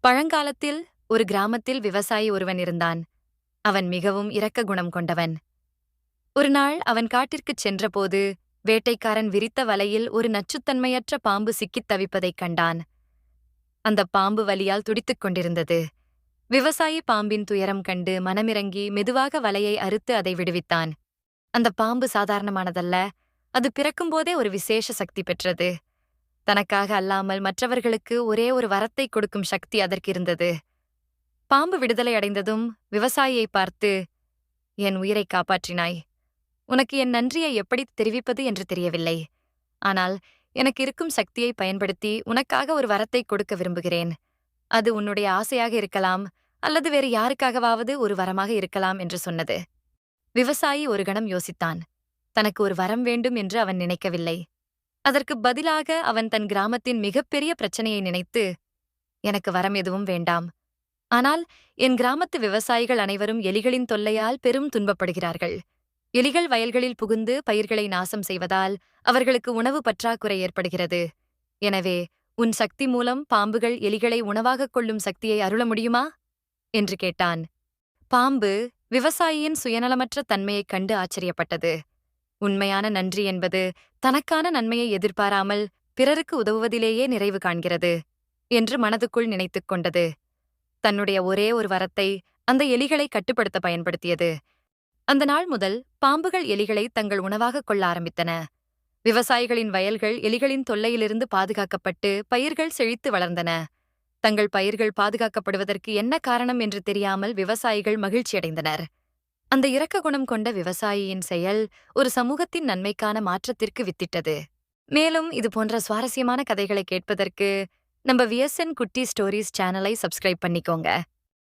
பழங்காலத்தில் ஒரு கிராமத்தில் விவசாயி ஒருவன் இருந்தான். அவன் மிகவும் இரக்க குணம் கொண்டவன். ஒரு நாள் அவன் காட்டிற்குச் சென்றபோது வேட்டைக்காரன் விரித்த வலையில் ஒரு நச்சுத்தன்மையற்ற பாம்பு சிக்கித் தவிப்பதைக் கண்டான். அந்த பாம்பு வலியால் துடித்துக் கொண்டிருந்தது. விவசாயி பாம்பின் துயரம் கண்டு மனமிறங்கி மெதுவாக வலையை அறுத்து அதை விடுவித்தான். அந்த பாம்பு சாதாரணமானதல்ல அது பிறக்கும்போதே ஒரு விசேஷ சக்தி பெற்றது. தனக்காக அல்லாமல் மற்றவர்களுக்கு ஒரே ஒரு வரத்தை கொடுக்கும் சக்தி அதற்கு இருந்தது. பாம்பு விடுதலை அடைந்ததும் விவசாயியை பார்த்து என் உயிரை காப்பாற்றினாய். உனக்கு என் நன்றியை எப்படி தெரிவிப்பது என்று தெரியவில்லை. ஆனால் எனக்கு இருக்கும் சக்தியை பயன்படுத்தி உனக்காக ஒரு வரத்தை கொடுக்க விரும்புகிறேன். அது உன்னுடைய ஆசையாக இருக்கலாம் அல்லது வேறு யாருக்காகவாவது ஒரு வரமாக இருக்கலாம் என்று சொன்னது. விவசாயி ஒரு கணம் யோசித்தான். தனக்கு ஒரு வரம் வேண்டும் என்று அவன் நினைக்கவில்லை. அதற்கு பதிலாக அவன் தன் கிராமத்தின் மிகப்பெரிய பிரச்சனையை நினைத்து எனக்கு வரம் எதுவும் வேண்டாம். ஆனால் என் கிராமத்து விவசாயிகள் அனைவரும் எலிகளின் தொல்லையால் பெரும் துன்பப்படுகிறார்கள். எலிகள் வயல்களில் புகுந்து பயிர்களை நாசம் செய்வதால் அவர்களுக்கு உணவு பற்றாக்குறை ஏற்படுகிறது. எனவே உன் சக்தி மூலம் பாம்புகள் எலிகளை உணவாகக் கொள்ளும் சக்தியை அருள முடியுமா? என்று கேட்டான். பாம்பு விவசாயியின் சுயநலமற்ற தன்மையைக் கண்டு ஆச்சரியப்பட்டது. உண்மையான நன்றி என்பது தனக்கான நன்மையை எதிர்பாராமல் பிறருக்கு உதவுவதிலேயே நிறைவு காண்கிறது என்று மனதுக்குள் நினைத்துக் கொண்டது. தன்னுடைய ஒரே ஒரு வரத்தை அந்த எலிகளை கட்டுப்படுத்த பயன்படுத்தியது. அந்த நாள் முதல் பாம்புகள் எலிகளை தங்கள் உணவாகக் கொள்ள ஆரம்பித்தன. விவசாயிகளின் வயல்கள் எலிகளின் தொல்லையிலிருந்து பாதுகாக்கப்பட்டு பயிர்கள் செழித்து வளர்ந்தன. தங்கள் பயிர்கள் பாதுகாக்கப்படுவதற்கு என்ன காரணம் என்று தெரியாமல் விவசாயிகள் மகிழ்ச்சியடைந்தனர். அந்த இரக்க குணம் கொண்ட விவசாயியின் செயல் ஒரு சமூகத்தின் நன்மைக்கான மாற்றத்திற்கு வித்திட்டது. மேலும் இது போன்ற சுவாரஸ்யமான கதைகளை கேட்பதற்கு நம்ம விஎஸ்என் குட்டி ஸ்டோரிஸ் சேனலை சப்ஸ்கிரைப் பண்ணிக்கோங்க.